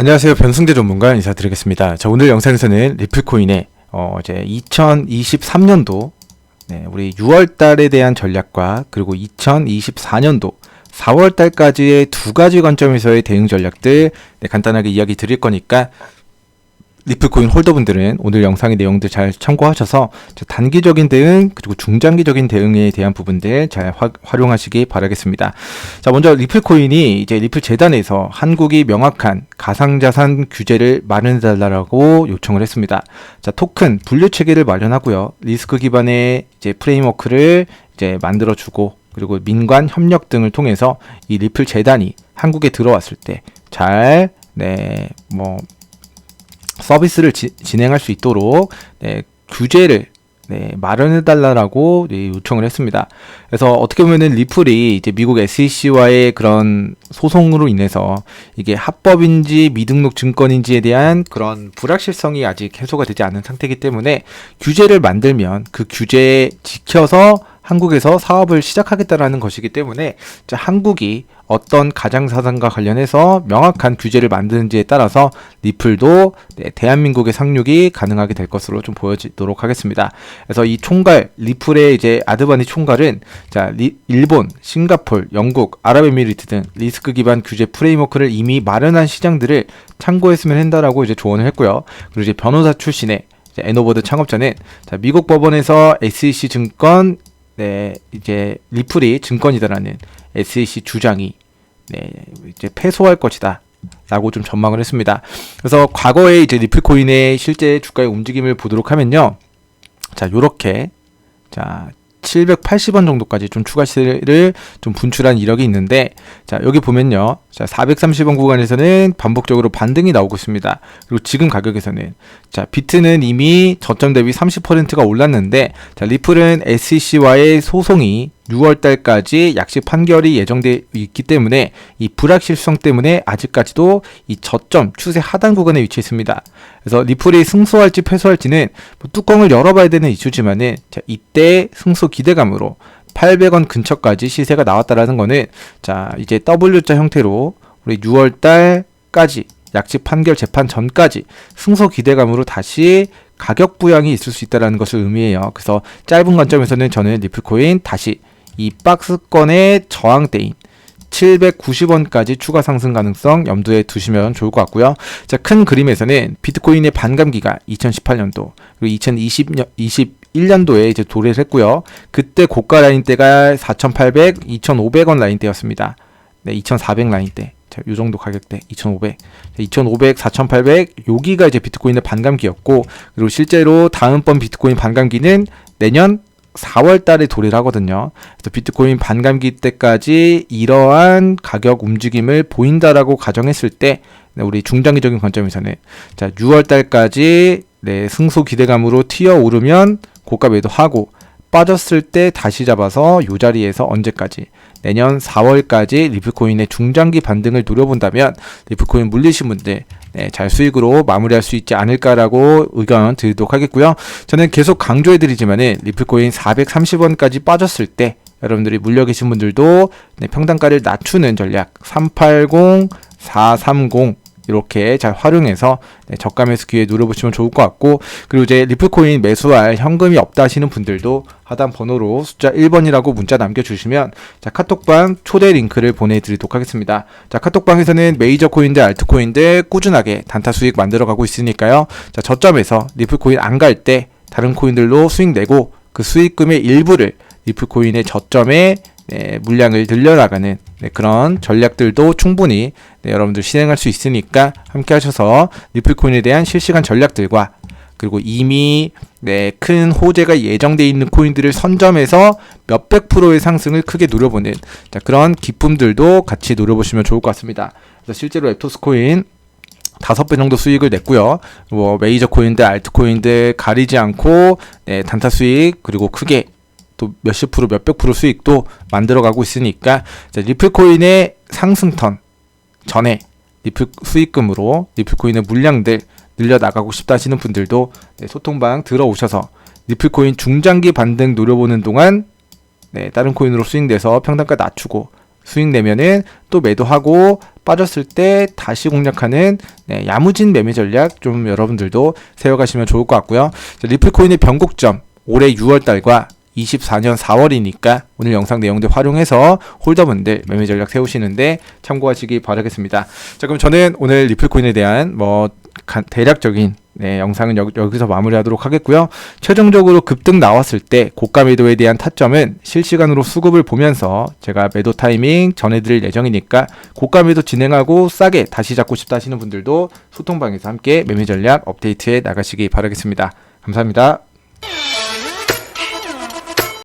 안녕하세요. 변승재 전문가 인사드리겠습니다. 자, 오늘 영상에서는 리플코인의 어, 이제 2023년도 네, 우리 6월 달에 대한 전략과 그리고 2024년도 4월 달까지의 두 가지 관점에서의 대응 전략들 네, 간단하게 이야기 드릴 거니까 리플코인 홀더분들은 오늘 영상의 내용들 잘 참고하셔서 단기적인 대응 그리고 중장기적인 대응에 대한 부분들 잘 화, 활용하시기 바라겠습니다. 자 먼저 리플코인이 이제 리플 재단에서 한국이 명확한 가상자산 규제를 마련해달라고 요청을 했습니다. 자 토큰 분류 체계를 마련하고요 리스크 기반의 이제 프레임워크를 이제 만들어주고 그리고 민관 협력 등을 통해서 이 리플 재단이 한국에 들어왔을 때 잘 네, 뭐 서비스를 지, 진행할 수 있도록 네, 규제를 네, 마련해달라고 네, 요청을 했습니다. 그래서 어떻게 보면은 리플이 이제 미국 SEC와의 그런 소송으로 인해서 이게 합법인지 미등록 증권인지에 대한 그런 불확실성이 아직 해소가 되지 않은 상태이기 때문에 규제를 만들면 그 규제에 지켜서 한국에서 사업을 시작하겠다라는 것이기 때문에 한국이 어떤 가장사상과 관련해서 명확한 규제를 만드는지에 따라서 리플도 네, 대한민국의 상륙이 가능하게 될 것으로 좀 보여지도록 하겠습니다. 그래서 이 총괄 리플의 이제 아드바니 총괄은 자 리, 일본, 싱가폴, 영국, 아랍에미리트 등 리스크 기반 규제 프레임워크를 이미 마련한 시장들을 참고했으면 한다라고 이제 조언을 했고요. 그리고 이제 변호사 출신의 에노버드 창업자는 자, 미국 법원에서 SEC 증권 네, 이제 리플이 증권이다라는 SEC 주장이 네, 이제 패소할 것이다. 라고 좀 전망을 했습니다. 그래서 과거에 이제 리플코인의 실제 주가의 움직임을 보도록 하면요. 자, 요렇게 자, 780원 정도까지 좀 추가 시세를 좀 분출한 이력이 있는데 자 여기 보면요 자 430원 구간에서는 반복적으로 반등이 나오고 있습니다 그리고 지금 가격에서는 자 비트는 이미 저점 대비 30%가 올랐는데 자 리플은 SEC와의 소송이 6월 달까지 약식 판결이 예정돼 있기 때문에 이 불확실성 때문에 아직까지도 이 저점 추세 하단 구간에 위치해 있습니다. 그래서 리플이 승소할지 패소할지는 뭐 뚜껑을 열어봐야 되는 이슈지만은 자, 이때 승소 기대감으로 800원 근처까지 시세가 나왔다라는 거는 자 이제 W자 형태로 우리 6월 달까지 약식 판결 재판 전까지 승소 기대감으로 다시 가격 부양이 있을 수 있다는 것을 의미해요. 그래서 짧은 관점에서는 저는 리플코인 다시 이 박스권의 저항대인 790원까지 추가 상승 가능성 염두에 두시면 좋을 것 같고요. 자, 큰 그림에서는 비트코인의 반감기가 2018년도 그리고 2020년 21년도에 이제 도래를 했고요. 그때 고가 라인 대가 4,800, 2,500원 라인 대였습니다. 네, 2,400 라인 대. 자, 요 정도 가격대 2,500, 2,500, 4,800 여기가 이제 비트코인의 반감기였고 그리고 실제로 다음번 비트코인 반감기는 내년 4월 달에 도래를 하거든요. 그래서 비트코인 반감기 때까지 이러한 가격 움직임을 보인다라고 가정했을 때 네, 우리 중장기적인 관점에서는 자 6월 달까지 네, 승소 기대감으로 튀어 오르면 고가 매도하고 빠졌을 때 다시 잡아서 이 자리에서 언제까지 내년 4월까지 리플코인의 중장기 반등을 노려본다면 리플코인 물리신 분들 네, 잘 수익으로 마무리할 수 있지 않을까라고 의견 드리도록 하겠고요. 저는 계속 강조해드리지만은 리플코인 430원까지 빠졌을 때 여러분들이 물려 계신 분들도 네, 평단가를 낮추는 전략 380, 430 이렇게 잘 활용해서 네, 저가 매수 기회 누려보시면 좋을 것 같고 그리고 이제 리플코인 매수할 현금이 없다 하시는 분들도 하단 번호로 숫자 1번이라고 문자 남겨주시면 자 카톡방 초대 링크를 보내드리도록 하겠습니다. 자 카톡방에서는 메이저 코인들 알트코인들 꾸준하게 단타 수익 만들어가고 있으니까요. 자 저점에서 리플코인 안 갈 때 다른 코인들로 수익 내고 그 수익금의 일부를 리플코인의 저점에 네, 물량을 늘려나가는 네, 그런 전략들도 충분히 네, 여러분들 실행할 수 있으니까 함께 하셔서 리플코인에 대한 실시간 전략들과 그리고 이미 네, 큰 호재가 예정되어 있는 코인들을 선점해서 몇백 프로의 상승을 크게 노려보는 자, 그런 기쁨들도 같이 노려보시면 좋을 것 같습니다. 그래서 실제로 앱토스 코인 다섯 배 정도 수익을 냈고요. 뭐 메이저 코인들, 알트 코인들 가리지 않고 네, 단타 수익 그리고 크게 또 몇십 프로, 몇백 프로 수익도 만들어가고 있으니까 리플코인의 상승턴 전에 리플 수익금으로 리플코인의 물량들 늘려 나가고 싶다 하시는 분들도 네, 소통방 들어오셔서 리플코인 중장기 반등 노려보는 동안 네, 다른 코인으로 수익 내서 평단가 낮추고 수익 내면은 또 매도하고 빠졌을 때 다시 공략하는 네, 야무진 매매 전략 좀 여러분들도 세워가시면 좋을 것 같고요. 자, 리플코인의 변곡점 올해 6월 달과 24년 4월이니까 오늘 영상 내용들 활용해서 홀더분들 매매 전략 세우시는데 참고하시기 바라겠습니다. 자 그럼 저는 오늘 리플코인에 대한 뭐 간- 대략적인 네, 영상은 여, 여기서 마무리하도록 하겠고요. 최종적으로 급등 나왔을 때 고가 매도에 대한 타점은 실시간으로 수급을 보면서 제가 매도 타이밍 전해드릴 예정이니까 고가 매도 진행하고 싸게 다시 잡고 싶다 하시는 분들도 소통방에서 함께 매매 전략 업데이트해 나가시기 바라겠습니다. 감사합니다.